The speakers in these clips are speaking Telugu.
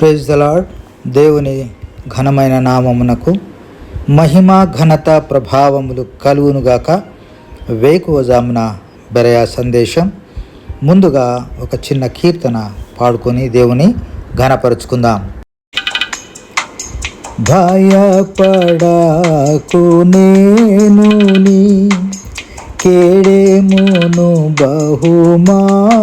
ప్రేజ్ ద దేవుని ఘనమైన నామమునకు మహిమ ఘనత ప్రభావములు కలుగునుగాక వేకువజామున బెరయా సందేశం. ముందుగా ఒక చిన్న కీర్తన పాడుకొని దేవుని ఘనపరుచుకుందాం. భయపడాకు నేను కేడేమును బహుమానము.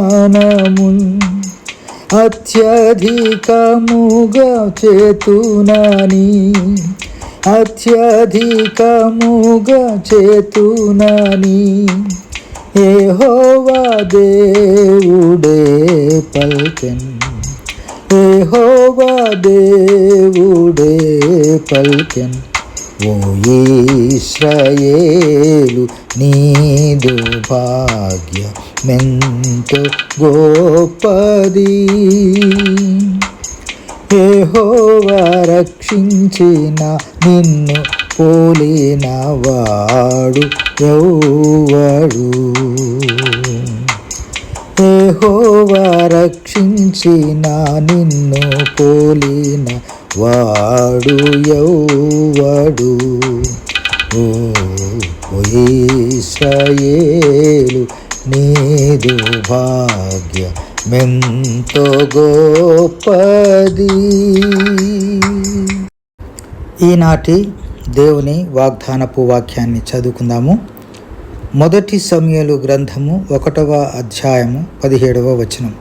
అత్యధికముగా చేతునాని అత్యధికముగా చేతునని ఏహోవా దేవుడే పల్కెన్. ఏహోవా దేవుడే పల్కెన్. ఓ ఈశ్రయేలు నీదు భాగ్య మెంతో గోపది. ఏహోవా రక్షించిన నిన్ను పోలిన వాడు యహోవా రక్షించిన నిన్ను పోలిన వాడు ఎవ్వడు. ఓయేలు నీదు భాగ్య మెంతో గోపది ఈనాటి దేవుని వాగ్దానపు వాక్యాన్ని చదువుకుందాము. మొదటి సమయలు గ్రంథము ఒకటవ అధ్యాయము పదిహేడవ వచనం.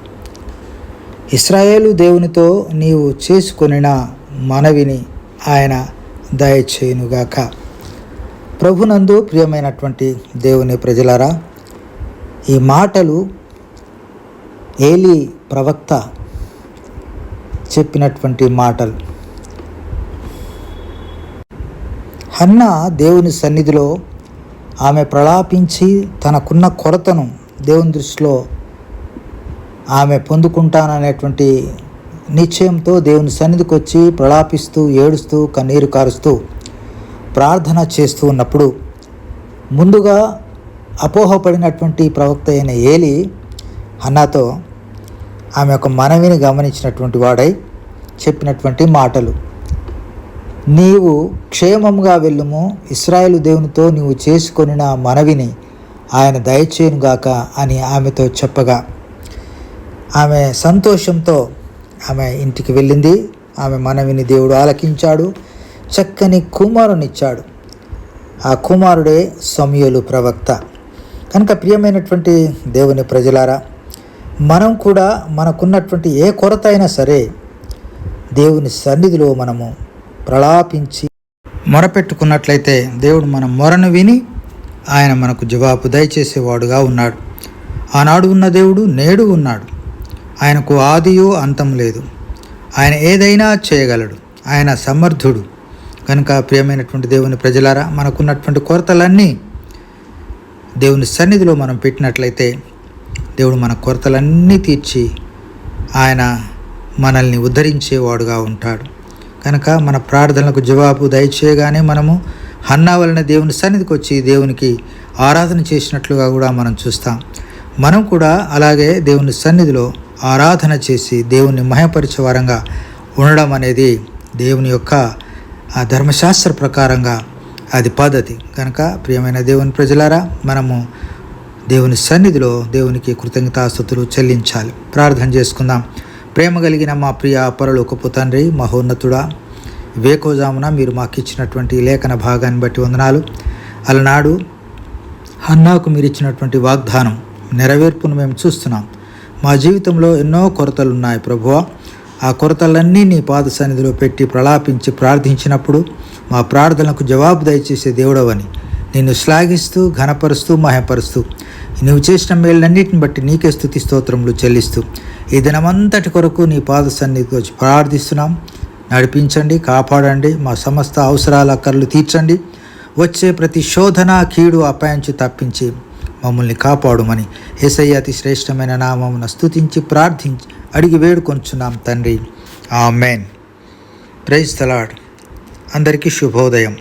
ఇస్రాయేలు దేవునితో నీవు చేసుకొనిన మనవిని ఆయన దయచేయునుగాక. ప్రభునందు ప్రియమైనటువంటి దేవుని ప్రజలారా ఈ మాటలు ఏలి ప్రవక్త చెప్పినటువంటి మాటలు. హన్న దేవుని సన్నిధిలో ఆమె ప్రలాపించి తనకున్న కొరతను దేవుని దృష్టిలో ఆమె పొందుకుంటాననేటువంటి నిశ్చయంతో దేవుని సన్నిధికి వచ్చి ప్రలాపిస్తూ ఏడుస్తూ కన్నీరు కారుస్తూ ప్రార్థన చేస్తూ ఉన్నప్పుడు ముందుగా అపోహపడినటువంటి ప్రవక్త అయిన ఏలి అన్నతో ఆమె యొక్క మనవిని గమనించినటువంటి వాడై చెప్పినటువంటి మాటలు. నీవు క్షేమంగా వెళ్ళుము. ఇస్రాయేలు దేవునితో నీవు చేసుకొనిన మనవిని ఆయన దయచేయునుగాక అని ఆమెతో చెప్పగా. ఆమె సంతోషంతో ఆమె ఇంటికి వెళ్ళింది. ఆమె మనవిని దేవుడు ఆలకించాడు. చక్కని కుమారునిచ్చాడు. ఆ కుమారుడే సమయలు ప్రవక్త. కనుక ప్రియమైనటువంటి దేవుని ప్రజలారా మనం కూడా మనకున్నటువంటి ఏ కొరత అయినా సరే దేవుని సన్నిధిలో మనము ప్రలాపించి మొరపెట్టుకున్నట్లయితే దేవుడు మన మొరను విని ఆయన మనకు జవాబు దయచేసేవాడుగా ఉన్నాడు. ఆనాడు ఉన్న దేవుడు నేడు ఉన్నాడు. ఆయనకు ఆదియో అంతం లేదు. ఆయన ఏదైనా చేయగలడు. ఆయన సమర్థుడు. కనుక ప్రియమైనటువంటి దేవుని ప్రజలారా మనకున్నటువంటి కొరతలన్నీ దేవుని సన్నిధిలో మనం పెట్టినట్లయితే దేవుడు మన కొరతలన్నీ తీర్చి ఆయన మనల్ని ఉద్ధరించేవాడుగా ఉంటాడు. కనుక మన ప్రార్థనలకు జవాబు దయచేయగానే మనము హన్నా వలన దేవుని సన్నిధికి వచ్చి దేవునికి ఆరాధన చేసినట్లుగా కూడా మనం చూస్తాం. మనం కూడా అలాగే దేవుని సన్నిధిలో ఆరాధన చేసి దేవుని మహపరిచే వారంగా ఉండడం అనేది దేవుని యొక్క ఆ ధర్మశాస్త్ర ప్రకారంగా అది పద్ధతి. కనుక ప్రియమైన దేవుని ప్రజలారా మనము దేవుని సన్నిధిలో దేవునికి కృతజ్ఞతాస్థుతులు చెల్లించాలి. ప్రార్థన చేసుకుందాం. ప్రేమ కలిగిన మా ప్రియ పరలోకపు తండ్రి మహోన్నతుడా వేకోజామున మీరు మాకు ఇచ్చినటువంటి లేఖన భాగాన్ని బట్టి వందనాలు. అలనాడు హన్నాకు మీరు ఇచ్చినటువంటి వాగ్దానం నెరవేర్పును మేము చూస్తున్నాం. మా జీవితంలో ఎన్నో కొరతలు ఉన్నాయి ప్రభువ. ఆ కొరతలన్నీ నీ పాద సన్నిధిలో పెట్టి ప్రలాపించి ప్రార్థించినప్పుడు మా ప్రార్థనలకు జవాబు దయచేసే దేవుడవని నిన్ను శ్లాఘిస్తూ ఘనపరుస్తూ మహపరుస్తూ నువ్వు చేసిన మేళ్ళన్నిటిని బట్టి నీకే స్థుతి స్తోత్రములు చెల్లిస్తూ ఈ దినమంతటి కొరకు నీ పాద సన్నిధికి వచ్చి ప్రార్థిస్తున్నాం. నడిపించండి కాపాడండి మా సమస్త అవసరాల అక్కర్లు తీర్చండి. వచ్చే ప్రతి శోధన కీడు అపాయించి తప్పించి మమ్మల్ని కాపాడుమని ఏసయ్య అతి శ్రేష్టమైన నామమున స్తుతించి ప్రార్థించి అడిగి వేడుకొంచున్నాం తండ్రి. ఆమెన్. ప్రైజ్ తలాడ్ అందరికీ శుభోదయం.